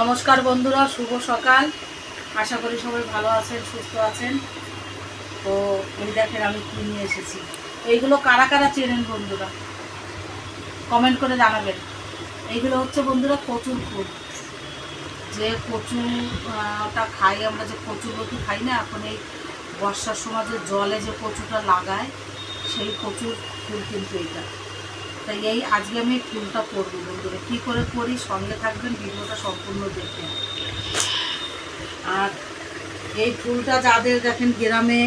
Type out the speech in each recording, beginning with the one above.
নমস্কার বন্ধুরা, শুভ সকাল। আশা করি সবাই ভালো আছেন, সুস্থ আছেন। তো এই দেখেন আমি কি নিয়ে এসেছি। এইগুলো কারা কারা চেনেন বন্ধুরা? কমেন্ট করে জানাবেন। এইগুলো হচ্ছে বন্ধুরা কচুর ফুল। যে কচুটা খাই আমরা, যে কচুর লতি খাই না, এখন এই বর্ষার সময় যে জলে যে কচুটা লাগায়, সেই কচুর ফুল কিন্তু এটা তাই এই আজকে আমি ফুলটা করব বন্ধুরা। কী করে করি? সঙ্গে থাকবেন, ভিডিওটা সম্পূর্ণ দেখবেন। আর এই ফুলটা যাদের দেখেন গ্রামে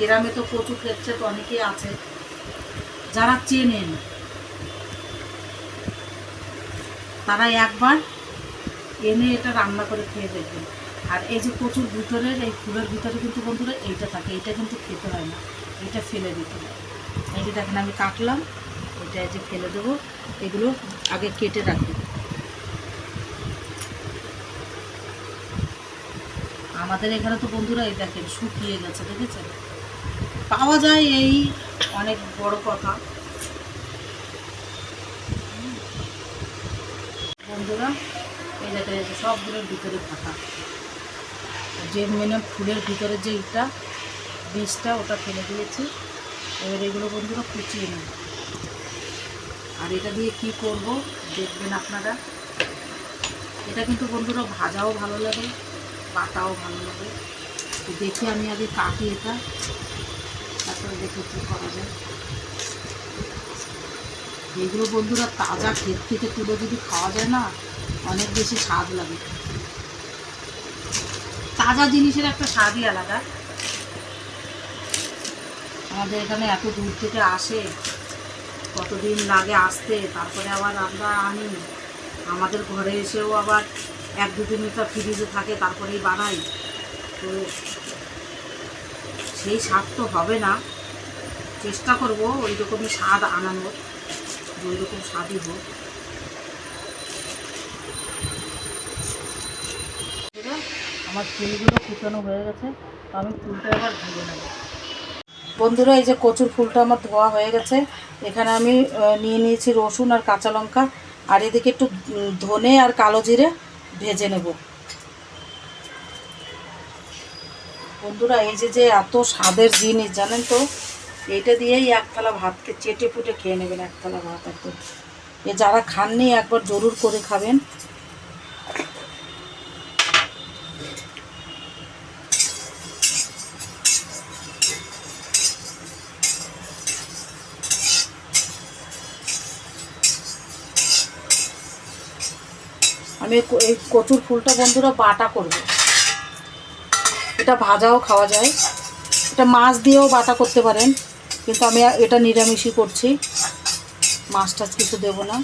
গ্রামে তো প্রচুর ক্ষেত্রে তো অনেকেই আছে। যারা চেনেন, তারা একবার এনে এটা রান্না করে খেয়ে দেখবেন। আর এই যে কচুর ভিতরের, এই ফুলের ভিতরে কিন্তু বন্ধুরা এইটা থাকে, এইটা কিন্তু খেতে হয় না। এটা ফেলে দিতে হয়। এই যে দেখেন আমি কাটলাম। এটা যে ফেলে দেবো, এগুলো আগে কেটে রাখি আমাদের এখানে তো বন্ধুরা এই দেখেন শুকিয়ে গেছে, দেখেছেন? পাওয়া যায় এই অনেক বড় কথা। বন্ধুরা, এই দেখেন, এই যে সবগুলোর ভিতরে ফাঁকা যে মানে ফুলের ভিতরে যে ইটা, বীজটা ওটা ফেলে দিয়েছি। এবার এগুলো বন্ধুরা কুচিয়ে নেব। আর এটা দিয়ে কি করব, দেখবেন আপনারা। এটা কিন্তু বন্ধুরা ভাজাও ভালো লাগে পাতাও ভালো লাগে। দেখি আমি আগে কাটি এটা, তারপরে দেখি কী করা যায়। এগুলো বন্ধুরা তাজা ক্ষেত থেকে তুলে যদি খাওয়া যায় না, অনেক বেশি স্বাদ লাগে। তাজা জিনিসের একটা স্বাদই আলাদা। আমাদের এখানে এত দূর থেকে আসে কতদিন লাগে আসতে, তারপরে আবার আমরা আনি। আমাদের ঘরে এসেও আবার এক দু দিনটা ফ্রিজে থাকে, তারপরেই বানাই। তো সেই স্বাদ তো হবে না। চেষ্টা করব ওই রকমই স্বাদ আনানোর, যে ওই রকম স্বাদই হোক। আমার ফুলগুলো কুচানো হয়ে গেছে, আমি ফুলটা এবার ভেজে নেব। বন্ধুরা, এই যে কচুর ফুলটা আমার ধোয়া হয়ে গেছে। এখানে আমি নিয়ে নিয়েছি রসুন আর কাঁচা লঙ্কা। আর এদিকে একটু ধনে আর কালো জিরে ভেজে নেব। বন্ধুরা, এই যে যে এত স্বাদের জিনিস, জানেন তো, এইটা দিয়েই এক থালা ভাতকে চেটে ফুটে খেয়ে নেবেন এক থালা ভাত একদম। এ যারা খাননি, একবার জরুর করে খাবেন। আমি এই কচুর ফুলটা বন্ধুরা বাটা করব। এটা ভাজাও খাওয়া যায়। এটা মাছ দিয়েও বাটা করতে পারেন, কিন্তু আমি এটা নিরামিষই করছি। মাছ টাছ কিছু দেবো না।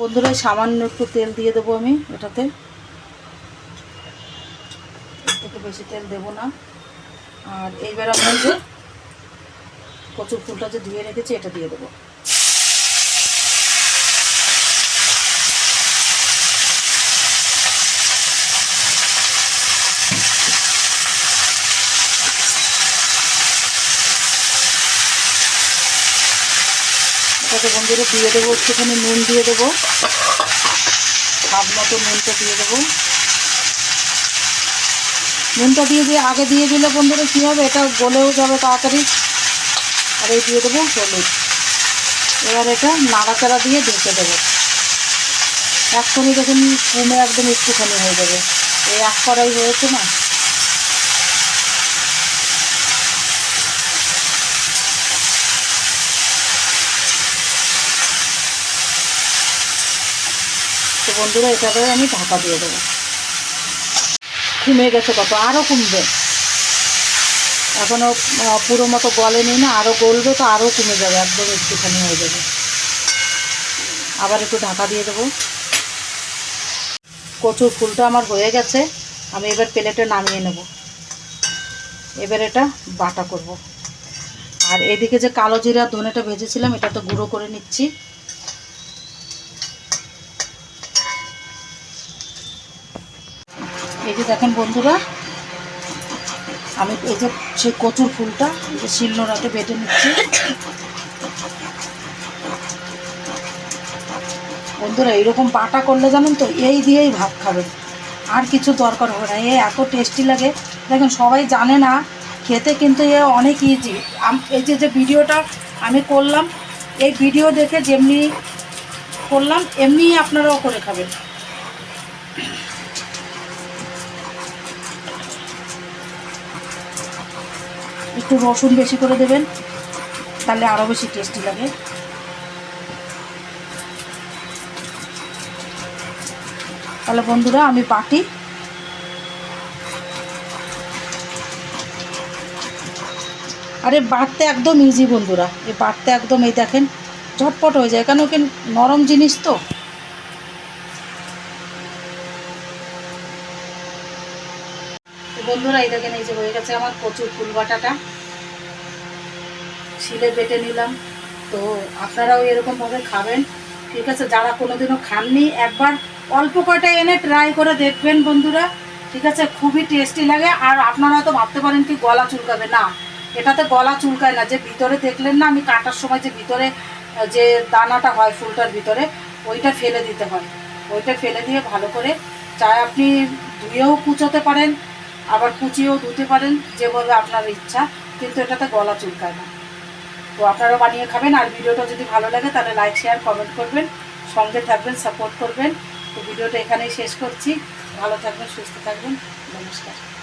বন্ধুরা সামান্য একটু তেল দিয়ে দেবো আমি এটাতে। বেশি তেল দেবো না। আর এইবার আমরা যে কচুর ফুলটা যে ধুয়ে রেখেছি, এটা দিয়ে দেবো। এটাকে বন্ধুরা দিয়ে দেবো, একটুখানি নুন দিয়ে দেবো। স্বাদ মতো নুনটা দিয়ে দেবো। নুনটা দিয়ে দিয়ে আগে দিয়ে দিলে বন্ধুরা কী হবে? এটা গলেও যাবে তাড়াতাড়ি। আর এই দিয়ে দেবো হলুদ। এবার এটা নাড়াচাড়া দিয়ে ঢেকে দেবো। এক্ষুনি দেখুন কমে একদম একটুখানি হয়ে যাবে। এই এক কড়াই হয়েছে না? বন্ধুরা এটাতে আমি ঢাকা দিয়ে দেবো। কমে গেছে কত আরও কমবে এখনও পুরো মতো গলেনি না আরও গলবে তো আরও কমে যাবে, একদম একটুখানি হয়ে যাবে। আবার একটু ঢাকা দিয়ে দেবো। কচুর ফুলটা আমার হয়ে গেছে, আমি এবার প্লেটে নামিয়ে নেব। এবার এটা বাটা করব। আর এদিকে যে কালো জিরা ধনেটা ভেজেছিলাম, এটা তো গুঁড়ো করে নিচ্ছি। এই যে দেখেন বন্ধুরা, আমি এই যে সেই কচুর ফুলটা, এই শিলনোড়াতে বেটে নিচ্ছি। বন্ধুরা, এইরকম বাটা করলে জানেন তো, এই দিয়েই ভাত খাবেন আর কিছু দরকার হবে না, এ এত টেস্টি লাগে। দেখেন, সবাই জানে না, খেতে কিন্তু এ অনেক ইজি এই যে যে ভিডিওটা আমি করলাম, এই ভিডিও দেখে যেমনি করলাম, এমনিই আপনারাও করে খাবেন। একটু রসুন বেশি করে দেবেন, তাহলে আরও বেশি টেস্টি লাগে। তাহলে বন্ধুরা, আমি বাটি আরে বাটতে একদম ইজি বন্ধুরা, এই বাটতে একদম এই দেখেন, ঝটপট হয়ে যায়, কেন কি নরম জিনিস তো? বন্ধুরা, এই দেখেন, এই যে হয়ে গেছে আমার প্রচুর ফুল বাটাটা। শিলে বেটে নিলাম। তো আপনারাও এরকমভাবে খাবেন। ঠিক আছে, যারা কোনোদিনও খাননি, একবার অল্প কয়টা এনে ট্রাই করে দেখবেন বন্ধুরা। ঠিক আছে, খুবই টেস্টি লাগে। আর আপনারা হয়তো ভাবতে পারেন কি গলা চুলকাবে। না, এটাতে গলা চুলকায় না। যে ভিতরে দেখলেন না, আমি কাটার সময় যে ভিতরে, যে দানাটা হয় ফুলটার ভিতরে, ওইটা ফেলে দিতে হয়। ওইটা ফেলে দিয়ে ভালো করে চায় আপনি ধুয়েও কুচোতে পারেন। আবার কুচিয়েও ধুতে পারেন যেভাবে আপনার ইচ্ছা, কিন্তু এটাতে গলা চুলকায় না। তো আপনারা বানিয়ে খাবেন, আর ভিডিওটা যদি ভালো লাগে তাহলে লাইক শেয়ার কমেন্ট করবেন, সঙ্গে থাকবেন সাপোর্ট করবেন। তো ভিডিওটা এখানেই শেষ করছি। ভালো থাকবেন, সুস্থ থাকবেন। নমস্কার।